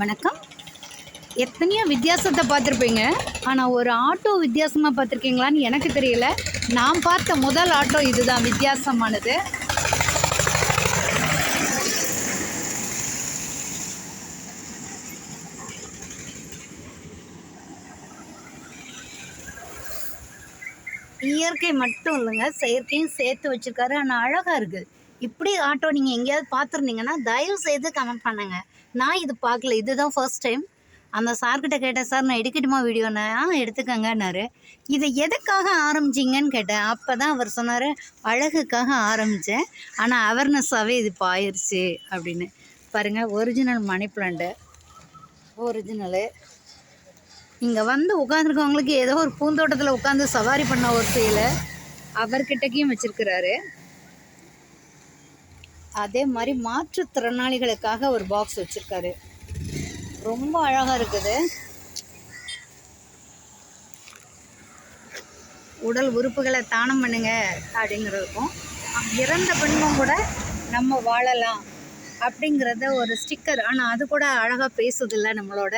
வணக்கம். எத்தனையோ வித்தியாசத்தை பார்த்துருப்பீங்க. ஆனால் ஒரு ஆட்டோ வித்தியாசமாக பார்த்துருக்கீங்களான்னு எனக்கு தெரியல. நான் பார்த்த முதல் ஆட்டோ இதுதான் வித்தியாசமானது. இயற்கை மட்டும் இல்லைங்க. செயற்கையும் சேர்த்து வச்சிருக்காரு. ஆனால் அழகாக இருக்குது இப்படி ஆட்டோ நீங்கள் எங்கேயாவது பார்த்துருந்தீங்கன்னா தயவு செய்து கமெண்ட் பண்ணுங்க. நான் இது பார்க்கல. இதுதான் ஃபர்ஸ்ட் டைம் அந்த சார்கிட்ட கேட்டேன் சார் நான் எடுக்கட்டுமா வீடியோன்னு ஆ எடுத்துக்கங்கன்னாரு. இதை எதுக்காக ஆரம்பிச்சிங்கன்னு கேட்டேன். அப்போ தான் அவர் சொன்னார் அழகுக்காக ஆரம்பித்தேன் ஆனால் அவேர்னஸாகவே இது இப்போ ஆயிடுச்சு அப்படின்னு. பாருங்கள் ஒரிஜினல் மணி பிளான்ட்டு ஒரிஜினலு இங்கே வந்து உட்காந்துருக்கவங்களுக்கு ஏதோ ஒரு பூந்தோட்டத்தில் உட்காந்து சவாரி பண்ண ஒரு செயலை அவர்கிட்டக்கையும் வச்சிருக்கிறாரு. அதே மாதிரி மாற்றுத்திறனாளிகளுக்காக ஒரு பாக்ஸ் வச்சுருக்காரு. ரொம்ப அழகாக இருக்குது. உடல் உறுப்புகளை தானம் பண்ணுங்க அப்படிங்கிறதுக்கும் இறந்த பின்பம் கூட நம்ம வாழலாம் அப்படிங்கிறத ஒரு ஸ்டிக்கர் ஆனால் அது கூட அழகாக பேசுதில்ல நம்மளோட.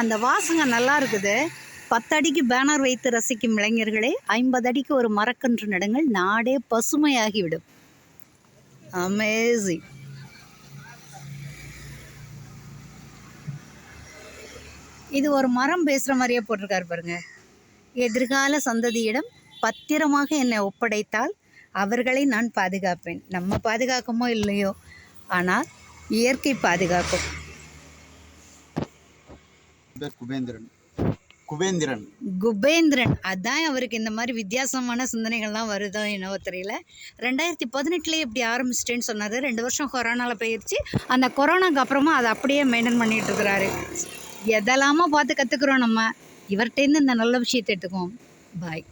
அந்த வாசங்க நல்லா இருக்குது. பத்தடிக்கு பேனர் வைத்து ரசிக்கும் இளைஞர்களே ஐம்பது அடிக்கு ஒரு மரக்கன்று நடுங்கள் நாடே பசுமையாகிவிடும். அமேசிங் இது ஒரு மரம் பேசுகிற மாதிரியே போட்டிருக்காரு பாருங்க. எதிர்கால சந்ததியிடம் பத்திரமாக என்னை ஒப்படைத்தால் அவர்களை நான் பாதுகாப்பேன். நம்ம பாதுகாக்கமோ இல்லையோ? ஆனால் இயற்கை பாதுகாக்கும். பேர் குபேந்திரன். குபேந்திரன். குபேந்திரன். அதான் அவருக்கு இந்த மாதிரி வித்தியாசமான சிந்தனைகள்லாம் வருதோ என்னவோ தெரியல. ரெண்டாயிரத்தி பதினெட்டுலேயே இப்படி ஆரம்பிச்சிட்டேன்னு சொன்னார். ரெண்டு வருஷம் கொரோனாவில் போயிடுச்சு அந்த கொரோனாக்கு அப்புறமா அதை அப்படியே மெயின்டைன் பண்ணிட்டு இருக்கிறாரு. எதெல்லாமோ பார்த்து கற்றுக்குறோம் நம்ம. இவர்கிட்டேருந்து இந்த நல்ல விஷயத்தை எடுத்துக்குவோம். பாய்